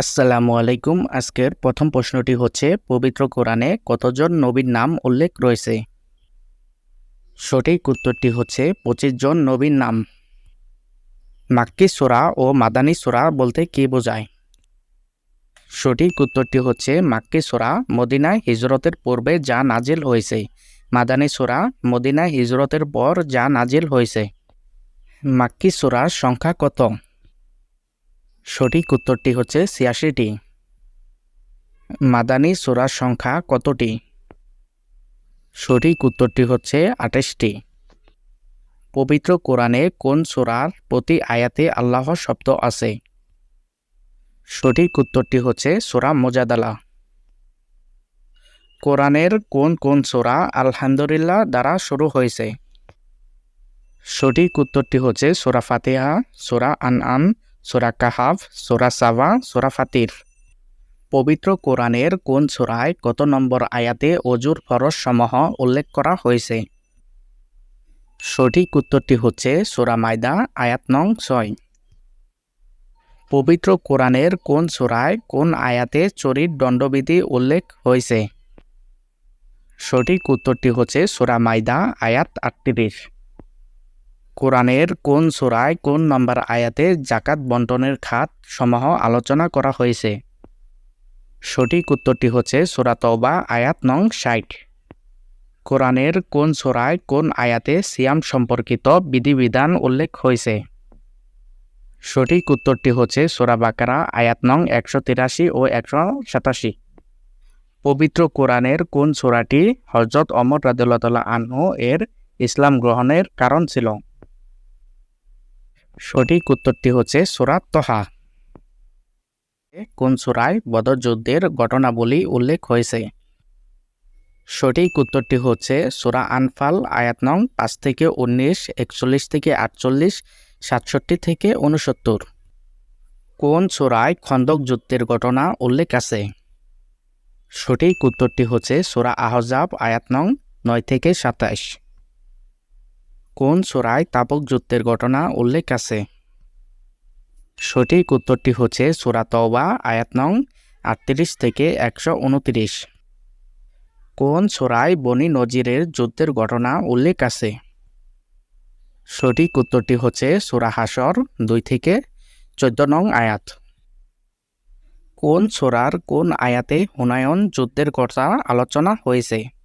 আসসালামু আলাইকুম। আজকের প্রথম প্রশ্নটি হচ্ছে, পবিত্র কোরআনে কতজন নবীর নাম উল্লেখ রয়েছে? সঠিক উত্তরটি হচ্ছে, পঁচিশ জন নবীর নাম। মাক্কি সোরা ও মাদানী সোরা বলতে কী বোঝায়? সঠিক উত্তরটি হচ্ছে, মাক্কি সোরা মদিনায় হিজরতের পূর্বে যা নাজিল হয়েছে। মাদানী সোরা মদিনায় হিজরতের পর যা নাজিল হয়েছে। মাক্কি সোরার সংখ্যা কত? সঠিক উত্তরটি হচ্ছে ছিয়াশিটি। মাদানী সোরার সংখ্যা কতটি? সঠিক উত্তরটি হচ্ছে আঠাশটি। পবিত্র কোরআনে কোন সোরার প্রতি আয়াতে আল্লাহ শব্দ আছে? সঠিক উত্তরটি হচ্ছে সোরা মোজাদালা। কোরআনের কোন কোন সোরা আলহামদুলিল্লাহ দ্বারা শুরু হয়েছে? সঠিক উত্তরটি হচ্ছে সোরা ফাতেহা, সোরা আনআম সোরা কাহাফ, সোরা সাবা, সোরা ফাতির। পবিত্র কোরআনের কোন সোরায় কত নম্বর আয়াতে অজুর ফরজ সমূহ উল্লেখ করা হয়েছে? সঠিক উত্তরটি হচ্ছে সোরা মায়দা, আয়াত নং ছয়। পবিত্র কোরআনের কোন সোরায় কোন আয়াতে চরিত দণ্ডবিধি উল্লেখ হয়েছে? সঠিক উত্তরটি হচ্ছে সোরা মায়দা, আয়াত আটত্রিশ। কোরআনের কোন সোরায় কোন নম্বর আয়াতে জাকাত বন্টনের খাত সমূহ আলোচনা করা হয়েছে? সঠিক উত্তরটি হচ্ছে সোরা তওবা, আয়াত নং ষাট। কোরআনের কোন সোরায় কোন আয়াতে সিয়াম সম্পর্কিত বিধিবিধান উল্লেখ হয়েছে? সঠিক উত্তরটি হচ্ছে সোরা বাকারা, আয়াত নং একশো তিরাশি ও একশো সাতাশি। পবিত্র কোরআনের কোন সোরাটি হজরত অমর রাদুল্লাহ আনহু এর ইসলাম গ্রহণের কারণ ছিল? সঠিক উত্তরটি হচ্ছে সোরা তহা। কোন সোরায় বদর যুদ্ধের ঘটনাবলী উল্লেখ হয়েছে? সঠিক উত্তরটি হচ্ছে সোরা আনফাল, আয়াত নং পাঁচ থেকে উনিশ, একচল্লিশ থেকে আটচল্লিশ, সাতষট্টি থেকে উনসত্তর কোন সোরায় খন্দক যুদ্ধের ঘটনা উল্লেখ আছে? সঠিক উত্তরটি হচ্ছে সোরা আহজাব, আয়াত নং নয় থেকে সাতাশ। কোন সোরায় তাপক যুদ্ধের ঘটনা উল্লেখ আছে? সঠিক উত্তরটি হচ্ছে সোরা তওবা, আয়াত নং আটত্রিশ থেকে একশো উনত্রিশ। কোন সোরায় বনি নজিরের যুদ্ধের ঘটনা উল্লেখ আছে? সঠিক উত্তরটি হচ্ছে সোরা হাসর দুই থেকে চোদ্দ নং আয়াত। কোন সোরার কোন আয়াতে হুনায়ন যুদ্ধের কথা আলোচনা হয়েছে?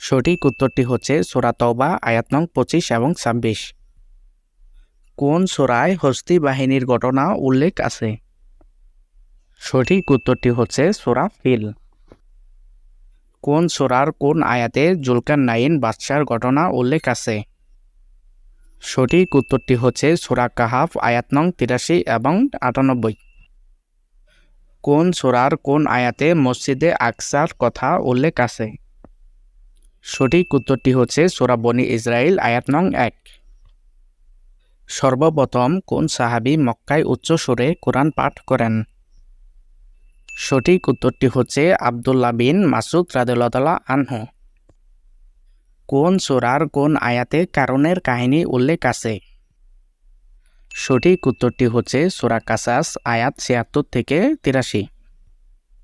সঠিক উত্তরটি হচ্ছে সোরা তওবা, আয়াত নং পঁচিশ এবং ছাব্বিশ। কোন সোরায় হস্তি বাহিনীর ঘটনা উল্লেখ আছে? সঠিক উত্তরটি হচ্ছে সোরা ফিল। কোন সোরার কোন আয়াতে জুলকার নাইন বাদশার ঘটনা উল্লেখ আছে? সঠিক উত্তরটি হচ্ছে সোরা কাহাফ, আয়াত নং তিরাশি এবং আটানব্বই। কোন সোরার কোন আয়াতে মসজিদে আকসার কথা উল্লেখ আছে? সঠিক উত্তরটি হচ্ছে সোরা বনি ইসরায়েল আয়াত নং এক। সর্বপ্রথম কোন সাহাবি মক্কায় উচ্চ সুরে কোরআন পাঠ করেন? সঠিক উত্তরটি হচ্ছে আবদুল্লাহ বিন মাসুদ রাদুল্লাহ আনহু। কোন সোরার কোন আয়াতে কারণের কাহিনী উল্লেখ আছে? সঠিক উত্তরটি হচ্ছে সোরা কাসাস, আয়াত ছিয়াত্তর থেকে তিরাশি।